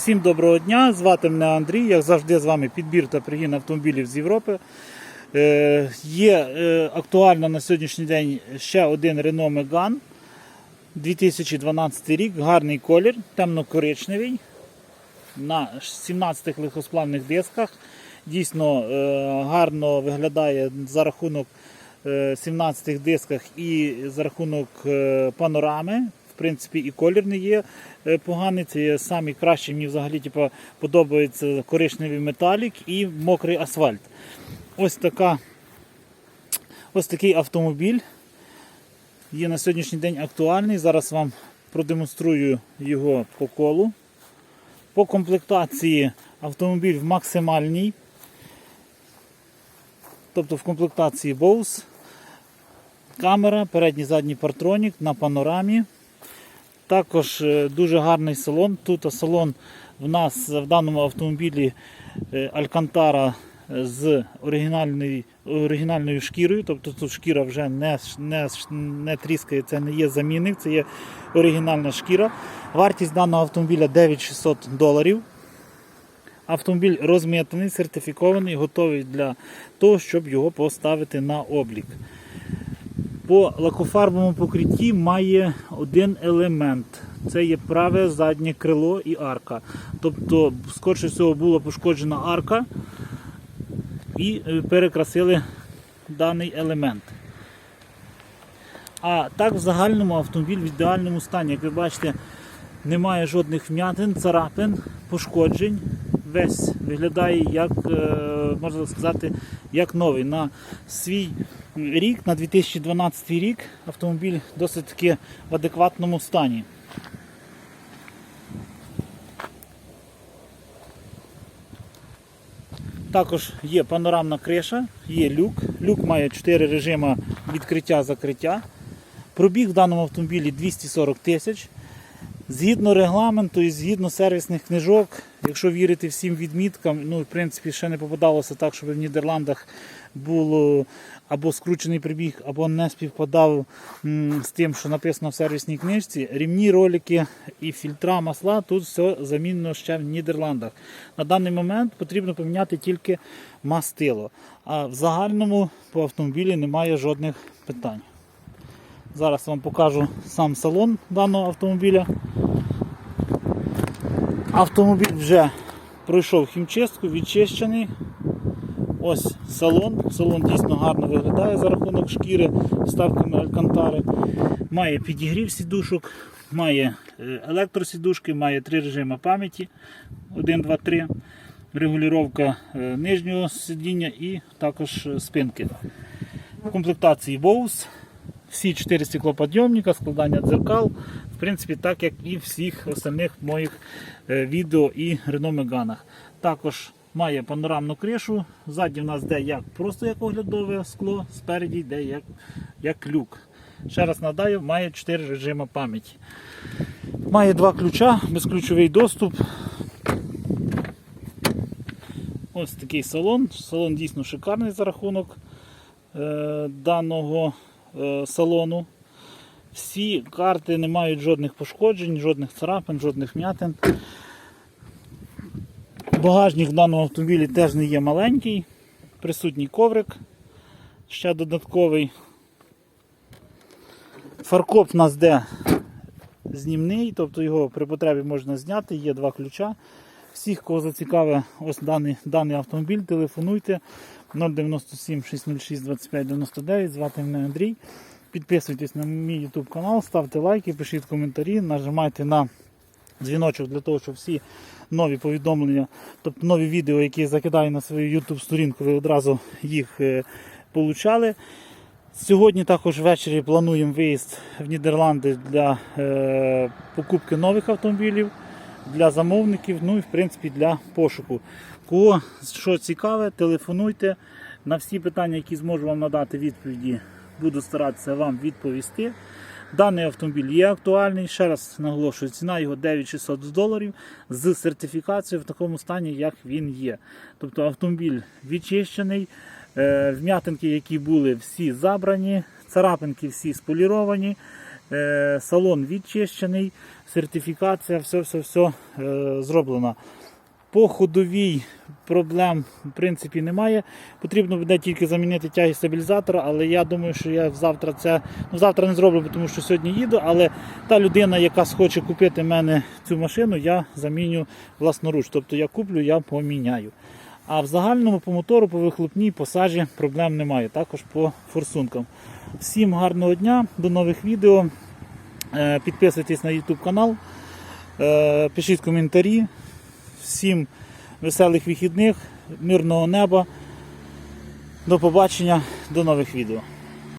Всім доброго дня! Звати мене Андрій. Як завжди з вами підбір та пригін автомобілів з Європи. Е, є е, актуально на сьогоднішній день ще один Renault Megane 2012 рік, гарний колір, темно-коричневий на 17 легкосплавних дисках. Дійсно е, гарно виглядає за рахунок 17 дисках і за рахунок е, панорами. Принципі, і колір не є е, поганий. Це є самий кращий. Мені взагалі типу, подобається коричневий металік і мокрий асфальт. Ось така ось такий автомобіль. Є на сьогоднішній день актуальний. Зараз вам продемонструю його по колу. По комплектації автомобіль в максимальній. Тобто в комплектації Bose. Камера, передній задній партронік на панорамі. Також е, дуже гарний салон. Тут салон в нас в даному автомобілі е, Алькантара з оригінальною, шкірою. Тобто тут шкіра вже не, не, не тріскає, це не є замінник, це є оригінальна шкіра. Вартість даного автомобіля 9600 доларів. Автомобіль розмитаний, сертифікований, готовий для того, щоб його поставити на облік. По лакофарбовому покритті має один елемент. Це є праве заднє крило і арка. Тобто, скорше всього, була пошкоджена арка і е, перекрасили даний елемент. А так в загальному автомобіль в ідеальному стані. Як ви бачите, немає жодних вмятин, царапин, пошкоджень. Весь виглядає, як е, можна сказати, як новий. На свій рік, на 2012 рік, автомобіль досить таки в адекватному стані. Також є панорамна криша, є люк. Люк має 4 режими відкриття-закриття. Пробіг в даному автомобілі 240 тисяч. Згідно регламенту і згідно сервісних книжок, якщо вірити всім відміткам, ну в принципі ще не попадалося так, щоб в Нідерландах було або скручений прибіг, або не співпадав з тим, що написано в сервісній книжці. Рівні ролики і фільтра масла тут все замінено ще в Нідерландах. На даний момент потрібно поміняти тільки мастило. А в загальному по автомобілі немає жодних питань. Зараз вам покажу сам салон даного автомобіля. Автомобіль вже пройшов хімчистку, відчищений. Ось салон. Салон дійсно гарно виглядає за рахунок шкіри вставками алькантари. Має підігрів сідушок, має е, електросідушки, має три режими пам'яті 1, 2, 3, регулювання е, нижнього сидіння і також е, спинки. В комплектації Bose. Всі 4 стеклоподйомника, складання дзеркал, в принципі, так як і всіх остальних моїх е, відео і Renault Megane. Також має панорамну кришу. Ззаді в нас йде як просто як оглядове скло, спереді йде як, як люк. Ще раз нагадаю, має 4 режими пам'яті. Має два ключа, безключовий доступ. Ось такий салон. Салон дійсно шикарний за рахунок е, даного салону. Всі карти не мають жодних пошкоджень, жодних царапин, жодних м'ятин. Багажник в даному автомобілі теж не є маленький, присутній коврик, ще додатковий. Фаркоп у нас де знімний, тобто його при потребі можна зняти, є два ключа. Всіх, кого зацікавив ось даний, даний автомобіль, телефонуйте 097 606 25 99, звати мене Андрій. Підписуйтесь на мій YouTube канал, ставте лайки, пишіть коментарі, нажимайте на дзвіночок для того, щоб всі нові повідомлення, тобто нові відео, які я закидаю на свою YouTube сторінку, ви одразу їх е, получали. Сьогодні також ввечері плануємо виїзд в Нідерланди для е, покупки нових автомобілів, для замовників, ну і в принципі для пошуку. Кого що цікаве, телефонуйте. На всі питання, які зможу вам надати відповіді, буду старатися вам відповісти. Даний автомобіль є актуальний. Ще раз наголошую, ціна його 9600 доларів з сертифікацією в такому стані, як він є. Тобто автомобіль відчищений, е, вм'ятинки, які були, всі забрані, царапинки всі споліровані, салон відчищений, сертифікація, все-все-все е, зроблено. По ходовій проблем в принципі немає. Потрібно буде тільки замінити тяги стабілізатора, але я думаю, що я завтра це ну завтра не зроблю, тому що сьогодні їду. Але та людина, яка схоче купити мене цю машину, я заміню власноруч. Тобто я куплю, я поміняю. А в загальному по мотору, по вихлопній, по сажі проблем немає. Також по форсункам. Всім гарного дня, до нових відео. Е, Підписуйтесь на YouTube канал, е, пишіть коментарі. Всім веселих вихідних, мирного неба. До побачення, до нових відео.